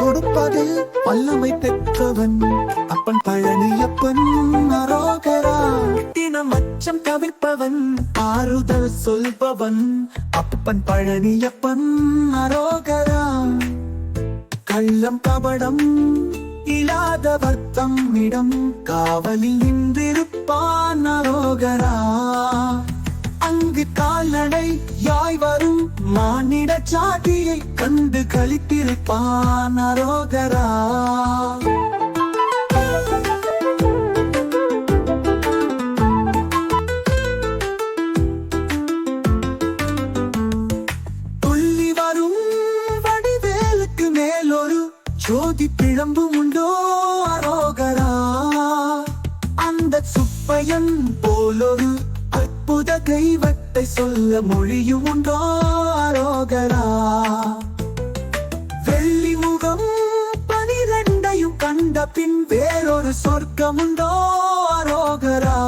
கொடுப்பதில் வல்லமை பெற்றவன் அப்பன் பழனியப்பன் அரோகரா. தினம் அச்சம் தவிர்ப்பவன் ஆறுதல் சொல்பவன் அப்பன் பழனியப்பன் அரோகரா. கள்ளம் கபடம் இல்லாத வர்த்தம் இடம் காவலில் நின்றிருப்பான் அரோகரா. மானிட கண்டு கழித்திருப்பான் அரோகரா. துள்ளி வரும் வடிவேலுக்கு மேலொரு ஜோதி பிழம்பும் உண்டோ அரோகரா. அந்த சுப்பையன் போலொரு அற்புத தெய்வத்தை சொல்ல மொழியும் உண்டோ அரோகரா? வெள்ளி முகம் பனிரெண்டையும் கண்ட பின் வேறொரு சொர்க்கம் உண்டோ அரோகரா?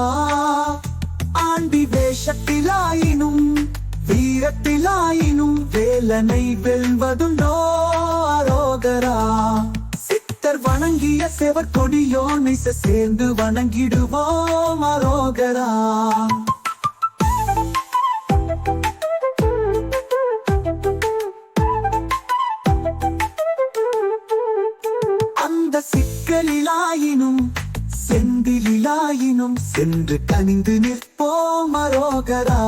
ஆண்டி வேஷத்திலாயினும் வீரத்திலாயினும் வேலனை வெல்வதுண்டோ அரோகரா? சித்தர் வணங்கிய செவர் கொடியோனை சேர்ந்து வணங்கிடுவோம் அரோகரா? அந்த சிக்கலிலாயினும் செந்திலாயினும் சென்று கனிந்து நிற்போம் அரோகரா.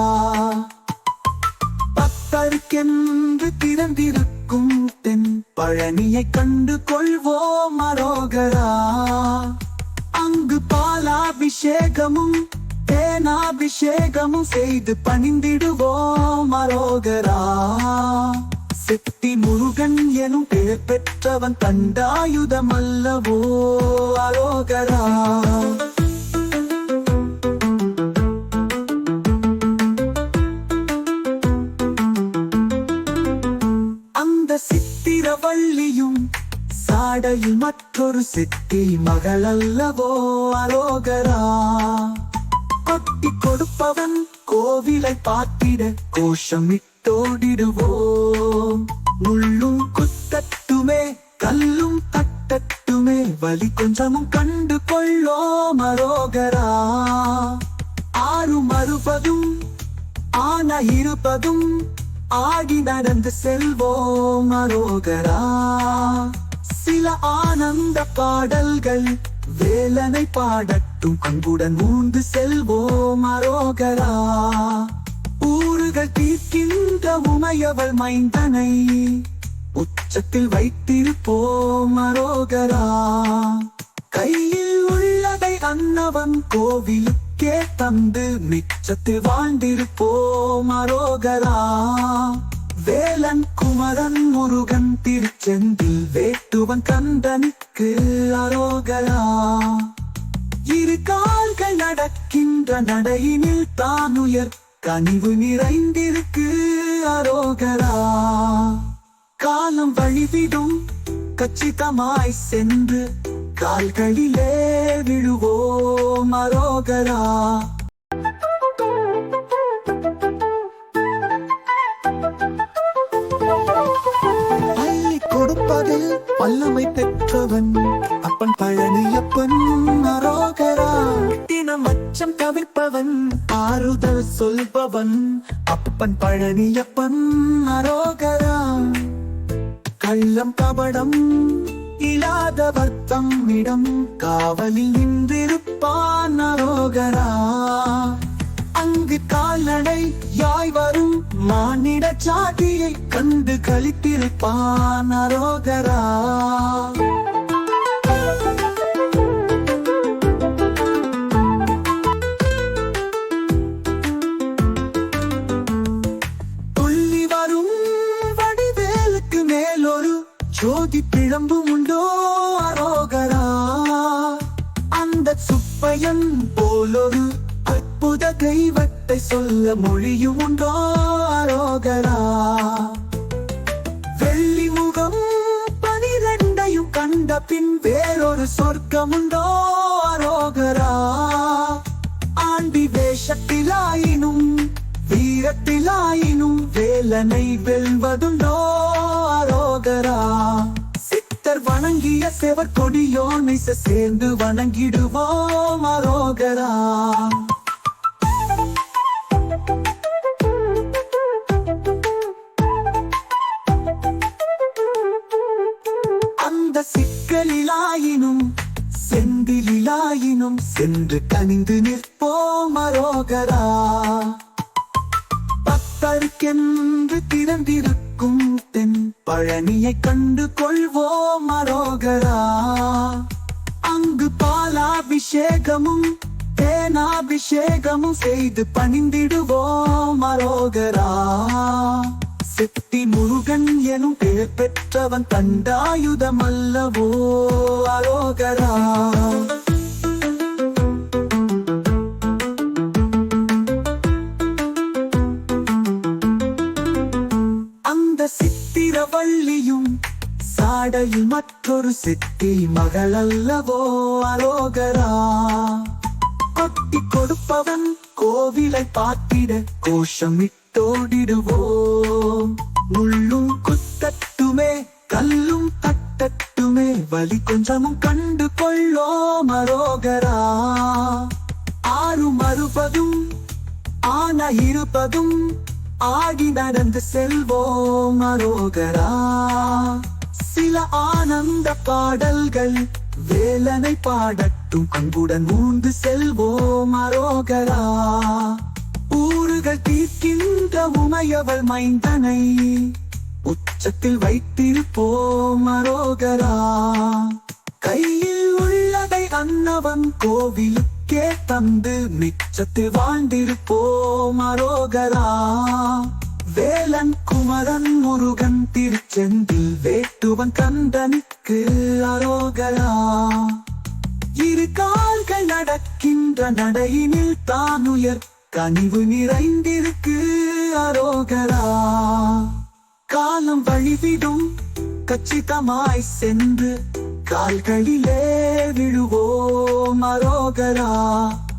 பக்தருக்கென்று திறந்திருக்கும் தென் பழனியை கண்டு கொள்வோம் அரோகரா. அங்கு பாலாபிஷேகமும் தேனாபிஷேகமும் செய்து பணிந்திடுவோம் அரோகரா. செத்தி முருகன் எனும் பெயர் பெற்றவன் தண்டாயுதம் அல்லவோ அரோகரா. அந்த சித்திரவள்ளியும் சாடையில் மற்றொரு சித்தி மகள் அல்லவோ அரோகரா. கொட்டி கொடுப்பவன் கோவிலை பார்த்திட கோஷமிட்டோடிடுவோ. வழி கொஞ்சமும் கண்டு கொள்ளோ மரோகரா. ஆறும் அறுபதும் ஆன இருப்பதும் ஆகி நடந்து செல்வோம் மரோகரா. சில ஆனந்த பாடல்கள் வேலனை பாடட்டும் அன்புடன் ஊந்து செல்வோம் மரோகரா. ஊறுகள் தீர்க்கின்ற உமையவள் மைந்தனை. உச்சத்தில் வைத்திருப்போம் அரோகரா. கையில் உள்ளதை அன்னவன் கோவிலுக்கே தந்து மிச்சத்தில் வாழ்ந்திருப்போம் அரோகரா. வேலன் குமரன் முருகன் திருச்செந்தில் வேட்டுவன் கந்தனுக்கு அரோகரா. இரு கால்கள் நடக்கின்ற நடையினில் தானுயர் கனிவு நிறைந்திருக்கு அரோகரா. காலம் வழிவிடும். கச்சிதமாய் சென்று கால்களிலே விழுவோம் அரோகரா. அள்ளி கொடுப்பதில் வல்லமை பெற்றவன் அப்பன் பழனியப்பன் அரோகரா. தினம் அச்சம் தவிர்ப்பவன் ஆறுதல் சொல்பவன் அப்பன் பழனியப்பன் அரோகரா. கள்ளம் கபடம் இல்லாத வர்த்தம் இடம் காவலில் நின்றிருப்பான் அரோகரா. அங்கு கால்நடை யாய் வரும் மானிட சாட்டியை கண்டு கழித்திருப்பான் அரோகரா. இதயம் போலொரு அற்புத தெய்வத்தை சொல்ல மொழியும் உண்டோ அரோகரா? வெள்ளி முகம் பனிரெண்டையும் கண்ட பின் வேறொரு சொர்க்கம் உண்டோ அரோகரா? ஆண்டி வேஷத்திலாயினும் வீரத்திலாயினும் வீரத்திலாயினும் வேலனை வெல்வதுண்டோ அரோகரா? கர்த்தர் வணங்கிய செவர் கொடியோனை சேர்ந்து வணங்கிடுவோம் அரோகரா. அந்த சிக்கலிலாயினும் செந்திலாயினும் சென்று கனிந்து நிற்போம் அரோகரா. பக்தருக்கென்று திறந்திருக்கும் தென் பழனியை கண்டு கொள்வோம் அரோகரா அங்கு பாலாபிஷேகமும் தேனாபிஷேகமும் செய்து பணிந்திடுவோம் அரோகரா செத்தி முருகன் எனும் பேர் பெற்றவன் தண்டாயுதம் அல்லவோ அரோகரா. சித்திரவள்ளியும் சாடையில் மற்றொரு சித்தி மகள் அல்லவோ அரோகரா கொட்டி கொடுப்பவன் கோவிலை பார்த்திட கோஷமிட்டோடிடுவோம். முள்ளும் குத்தட்டுமே கல்லும் தட்டட்டுமே வலி கொஞ்சமும் கண்டு கொள்ளோம் அரோகரா ஆறும் அறுபதும் ஆன இருப்பதும் ஆடி நடந்து செல்வோம் அரோகரா சில ஆனந்த பாடல்கள் வேலனை பாடட்டும். அன்புடன் ஊந்து செல்வோம் அரோகரா ஊறுகள் தீர்க்கின்ற உமையவள் மைந்தனை உச்சத்தில் வைத்திருப்போம் அரோகரா கையில் உள்ளதை அன்னவன் கோவிலுக்கே தந்து மிச்சத்தில் வாழ்ந்திருப்போம் அரோகரா. வேலன் குமரன் முருகன் திருச்செந்தில் வேட்டுவன் கந்தனுக்கு அரோகரா. இரு கால்கள் நடக்கின்ற நடையினில் தானுயர் கனிவு நிறைந்திருக்கு அரோகரா. காலம் வழிவிடும் கச்சிதமாய் சென்று கால்களிலே விழுவோம் அரோகரா